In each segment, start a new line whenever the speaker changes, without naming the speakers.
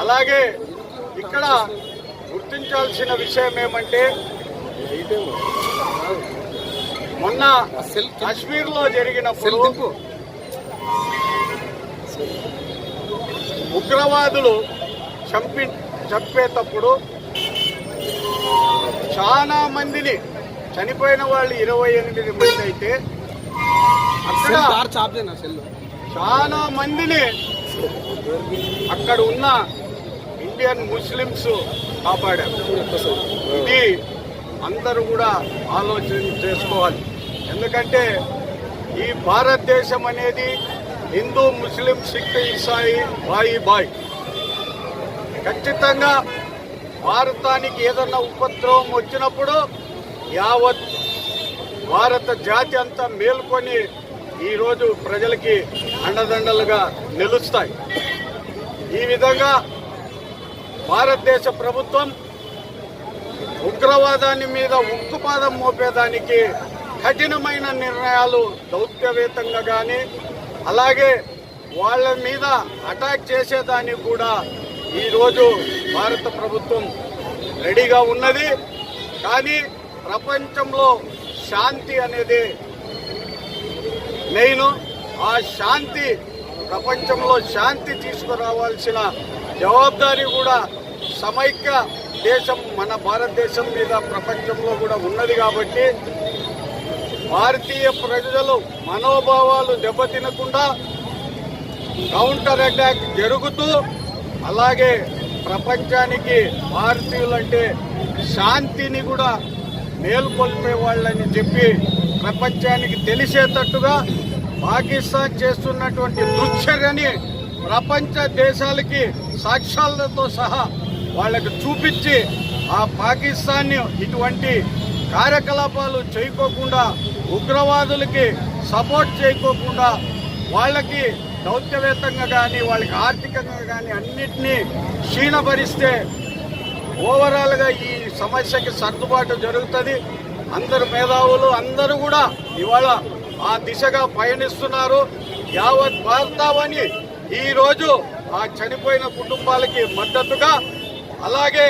అలాగే ఇక్కడ గుర్తించాల్సిన విషయం ఏమంటే మొన్న కాశ్మీర్లో జరిగినప్పుడు ఉగ్రవాదులు చంపి చంపేటప్పుడు చాలా మందిని చనిపోయిన వాళ్ళు ఇరవై ఎనిమిది మంది అయితే అక్కడ చాలా మందిని అక్కడ ఉన్న ఇండియన్ ముస్లిమ్స్ కాపాడారు. ఇది అందరూ కూడా ఆలోచన చేసుకోవాలి. ఎందుకంటే ఈ భారతదేశం అనేది హిందూ ముస్లిం సిక్ ఇసాయి బాయి బాయ్. ఖచ్చితంగా భారతానికి ఏదన్నా ఉపద్రవం వచ్చినప్పుడు యావత్ భారత జాతి అంతా మేల్కొని ఈరోజు ప్రజలకి అండదండలుగా నిలుస్తాయి. ఈ విధంగా భారతదేశ ప్రభుత్వం ఉగ్రవాదాన్ని మీద ఉక్కుపాదం మోపేదానికి కఠినమైన నిర్ణయాలు దౌత్యవేతంగా కానీ అలాగే వాళ్ళ మీద అటాక్ చేసేదానికి కూడా ఈరోజు భారత ప్రభుత్వం రెడీగా ఉన్నది. కానీ ప్రపంచంలో శాంతి అనేది మెయిన్. ఆ శాంతి ప్రపంచంలో శాంతి తీసుకురావాల్సిన జవాబారి కూడా సమైక్య దేశం మన భారతదేశం మీద ప్రపంచంలో కూడా ఉన్నది కాబట్టి భారతీయ ప్రజలు మనోభావాలు దెబ్బతినకుండా కౌంటర్ అటాక్ జరుగుతూ అలాగే ప్రపంచానికి భారతీయులంటే శాంతిని కూడా మేల్కొల్పే వాళ్ళని చెప్పి ప్రపంచానికి తెలిసేటట్టుగా పాకిస్తాన్ చేస్తున్నటువంటి దుశ్చర్యని ప్రపంచ దేశాలకి సాక్ష్యాలతో సహా వాళ్ళకి చూపించి ఆ పాకిస్తాన్ ఇటువంటి కార్యకలాపాలు చేయకోకుండా ఉగ్రవాదులకి సపోర్ట్ చేయకోకుండా వాళ్ళకి దౌత్యవేత్తంగా కానీ వాళ్ళకి ఆర్థికంగా కానీ అన్నిటినీ క్షీణపరిస్తే ఓవరాల్గా ఈ సమస్యకి సర్దుబాటు జరుగుతుంది. అందరు మేధావులు అందరూ కూడా ఇవాళ ఆ దిశగా పయనిస్తున్నారు. యావత్ భారతావని ఈరోజు ఆ చనిపోయిన కుటుంబాలకి మద్దతుగా అలాగే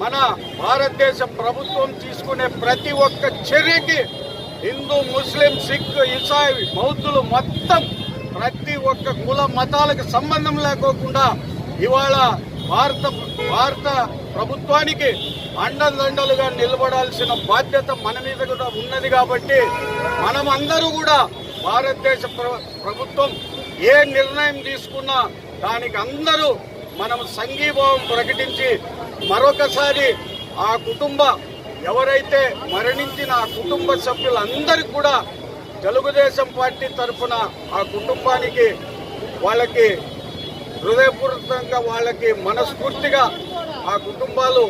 మన భారతదేశ ప్రభుత్వం తీసుకునే ప్రతి ఒక్క చర్యకి హిందూ ముస్లిం సిక్ ఇసాయి బౌద్ధులు మొత్తం ప్రతి ఒక్క కుల మతాలకు సంబంధం లేకోకుండా ఇవాళ భారత భారత ప్రభుత్వానికి అండదండలుగా నిలబడాల్సిన బాధ్యత మన మీద కూడా ఉన్నది కాబట్టి మనం అందరూ కూడా భారతదేశ ప్రభుత్వం ఏ నిర్ణయం తీసుకున్నా దానికి అందరూ మనం సంఘీభావం ప్రకటించి మరొకసారి ఆ కుటుంబ ఎవరైతే మరణించిన ఆ కుటుంబ సభ్యులందరికీ కూడా తెలుగుదేశం పార్టీ తరఫున ఆ కుటుంబానికి వాళ్ళకి హృదయపూర్వకంగా వాళ్ళకి మనస్ఫూర్తిగా ఆ కుటుంబాలు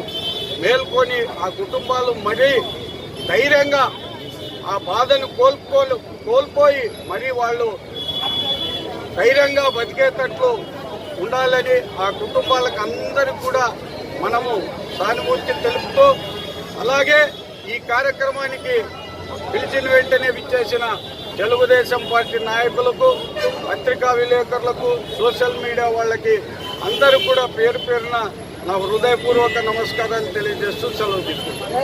మేల్కొని ఆ కుటుంబాలు మరీ ధైర్యంగా ఆ బాధను కోల్పో కోల్పోయి మరీ వాళ్ళు ధైర్యంగా బతికేటట్లు ఉండాలని ఆ కుటుంబాలకు అందరికి కూడా మనము సానుభూతి తెలుపుతూ అలాగే ఈ కార్యక్రమానికి పిలిచిన వెంటనే విచ్చేసిన తెలుగుదేశం పార్టీ నాయకులకు పత్రికా విలేకరులకు సోషల్ మీడియా వాళ్ళకి అందరూ కూడా పేరు పేరున నా హృదయపూర్వక నమస్కారాన్ని తెలియజేస్తూ సెలవు తీసుకుంటాను